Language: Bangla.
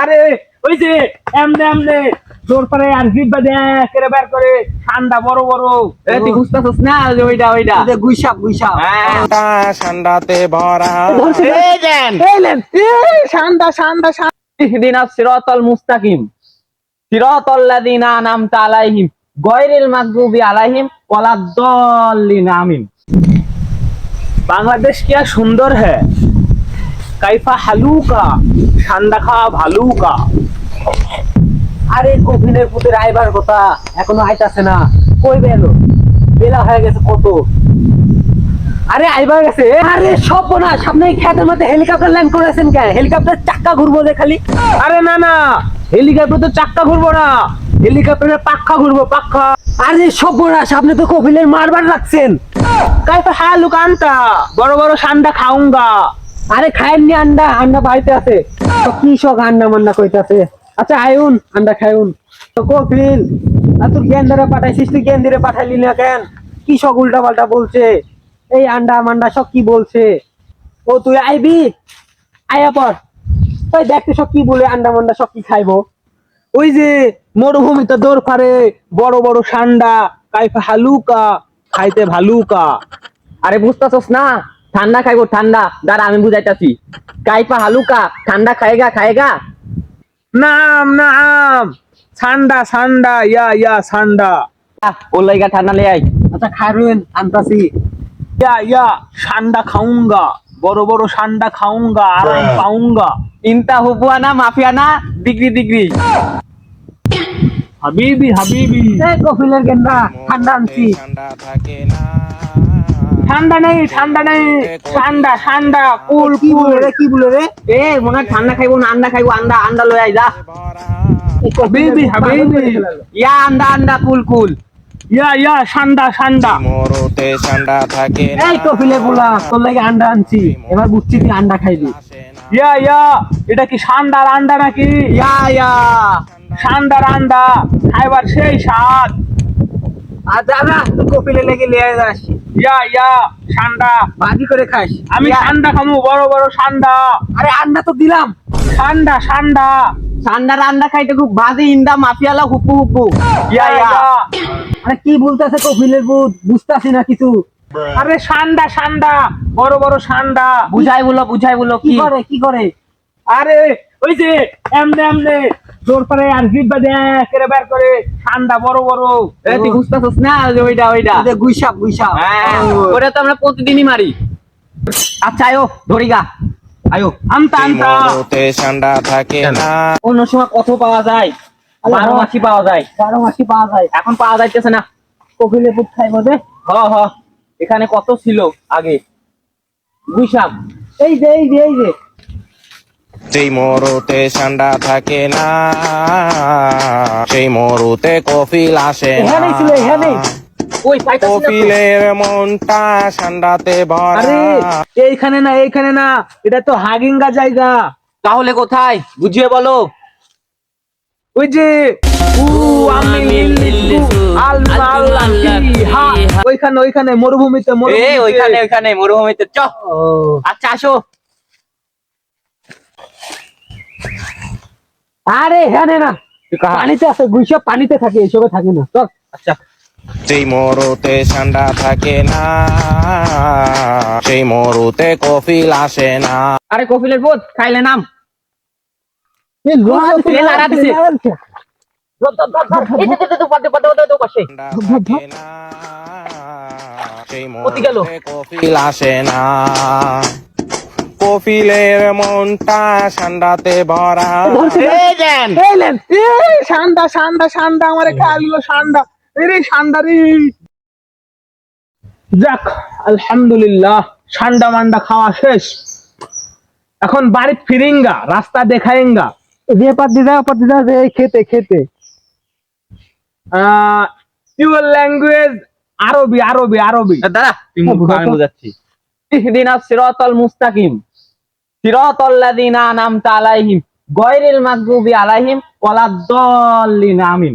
আরে ওই যে এমনে এমনে জোর করে আর জিব্বা দেয় বের করে ঠান্ডা বড় বড়। এ না? যে ওইটা ওইটা। যে গুইসা হ্যাঁ। ঠান্ডা ঠান্ডাতে ভরা। এই দেন। এই ঠান্ডা ঠান্ডা দিন সিরাতাল মুস্তাকিম। সিরাতাল লাযিনা আনআমতা আলাইহিম গয়রিল মাগদুবি আলাইহিম ওয়ালাদ আমিন। বাংলাদেশ কি সুন্দর হ্যাঁ কাইফা হালুকা খাওয়া ভালুকা। আরে কফিনের পুতের আইবার কথা এখনও আইতাছে না। কই বেলো? বেলা হয়ে গেছে কত? আরে আইবার গেছে? আরে সব না সামনে খেতের মধ্যে হেলিকপ্টার ল্যান্ড করেছেন কেন হেলিকপ্টার চাক্কা ঘুরবো যে খালি। আরে না না, হেলিকপ্টার তো চাক্কা ঘুরবো না। হেলিকপ্টারের পাক্কা ঘুরবো, পাক্কা। আরে সব না সামনে তো কফিলের মারবার রাখছেন কাইফা হালুকা আনতা, বড় বড় ঠান্ডা খাউঙ্গা আরে খায়েননি আন্ডা আন্ডা বাড়িতে আছে। তো কি শখ আন্ডা মান্ডা কইতাছে। আচ্ছা আয়ুন, আন্ডা খায়ুন। তো পাঠাইছিস তুই পাঠাইলি না কেন? উল্টা পাল্টা বলছে, এই আন্ডা মান্ডা সব কি বলছে? ও, তুই আইবি? আয়া পর। ওই দেখতে সব কি বলে, আন্ডা মান্ডা সব কি খাইবো? ওই যে মরুভূমিতে দৌড় পারে বড় বড় সান্ডা, কাইফা হালুকা, খাইতে ভালুকা। আরে বুঝতেছিস না? ঠান্ডা খাইবো ঠান্ডা। দাঁড়া আমি বুঝাইতাছি। কাইপা হালুকা ঠান্ডা খায়েগা খায়েগা নাম নাম। ঠান্ডা ঠান্ডা ইয়া ইয়া ঠান্ডা। ওর লাইগা ঠান্ডা লে আই আচ্ছা খাইবেন আনতাছি। ইয়া ইয়া ঠান্ডা খাউঙ্গা বড় বড় ঠান্ডা খাউঙ্গা আরাম পাউঙ্গা ইনতা হুপুয়ানা মাফিয়ানা ডিগ্রি ডিগ্রি। হাবিবি হাবিবি। এই কফিলের গেন্দা ঠান্ডা আনছি। ঠান্ডা থাকে না। ঠান্ডা নেই ঠান্ডা নেই। ঠান্ডা ঠান্ডা কুল কি কুল। বলে রে কি বলে রে? এ মনে ঠান্ডা খাইবো না আন্ডা খাইবো আন্ডা আন্ডা লই আই যা। ভরা হাবিবি হাবিবি ইয়া আন্ডা আন্ডা কুল কুল। ইয়া ইয়া ঠান্ডা ঠান্ডা মরুতে ঠান্ডা থাকে এই কফিলে বলা তোর লাগে আন্ডা আনছি। এবার বুঝছি তুই আন্ডা খাইবি। আসে ইয়া ইয়া এটা কি ঠান্ডার আন্ডা নাকি? ইয়া ইয়া। ঠান্ডার আন্ডা খাইবার সেই স্বাদ। আর দাদা কফিলে লেগে লিয়ে যাস ইয়া ইয়া ঠান্ডা ভাজি করে খাস আমি ঠান্ডা খামু বড় বড় ঠান্ডা আরে আন্ডা তো দিলাম। খাইতে খুব ইন্দা মাফিয়ালা হুপু হুপু। ইয়া ইয়া আরে কি বলতেছে বুধ বুঝতাছি না কিছু। আরে ঠান্ডা ঠান্ডা বড় বড় ঠান্ডা বুঝাই বলো বুঝাই বলো কি? কি করে কি করে? আরে ওই যে এমনে এমনে জোর করে আর জিব্বা দেয় করে বের করে। ঠান্ডা বড় বড়। এ তুই বুঝতেছিস না ওইটা ওইটা? ওদের গুইসাপ গুইসাপ। হ্যাঁ ওটা তো আমরা প্রতিদিনই মারি। আচ্ছা আয়ো ধরিগা আয়ো আনতা আনতা মরুতে ঠান্ডা থাকে না। অন্য সময় কত পাওয়া যায়? বারো মাসি পাওয়া যায়। বারো মাসি পাওয়া যায়। এখন পাওয়া যাইতেছে না। খাইবো যে। হ হ। এখানে কত ছিল আগে? গুইসাপ। এই যে এই যে এই যে। যেই মরুতে ঠান্ডা থাকে না সেই মরুতে কফিল আসে ছিল ওই মনটা ঠান্ডাতে ভরা। এইখানে না এইখানে না এটা তো হাগিঙ্গা জায়গা। তাহলে কোথায়? বুঝিয়ে বলো। ওই যে ওইখানে ওইখানে মরুভূমিতে মরুভূমিতে। ওইখানে ওইখানে মরুভূমিতে। চ। ও। আচ্ছা আসো। আরে এখানে না পানিতে আছে গুইসাপ পানিতে থাকে এসবে থাকে না। চল। আচ্ছা। যেই মরুতে ঠান্ডা থাকে না সেই মরুতে কফিল আসে না। আরে কপিলের বোধ খাইলে নাম। সেই। মরুতে কফিল আসে না। কফিলের মনটা ঠান্ডাতে ভরা। এই দেন। এইলেন এ ঠান্ডা ঠান্ডা ঠান্ডা খাইলো ঠান্ডা এরে ঠান্ডা রে। যাক আলহামদুলিল্লাহ ঠান্ডা মান্ডা খাওয়া শেষ। এখন বাড়ি ফিরিঙ্গা রাস্তা দেখায়েঙ্গা যে পাত দিদা পাত দিদা যে খেতে খেতে। পিওর ল্যাঙ্গুয়েজ আরবি আরবি আরবি। বুঝাচ্ছি। ইহদিনাস সিরাতাল মুস্তাকিম। আলাইহিম গায়রিল মাগদুবি আলাইহিম ওয়ালাদ-দাল্লিন আমিন।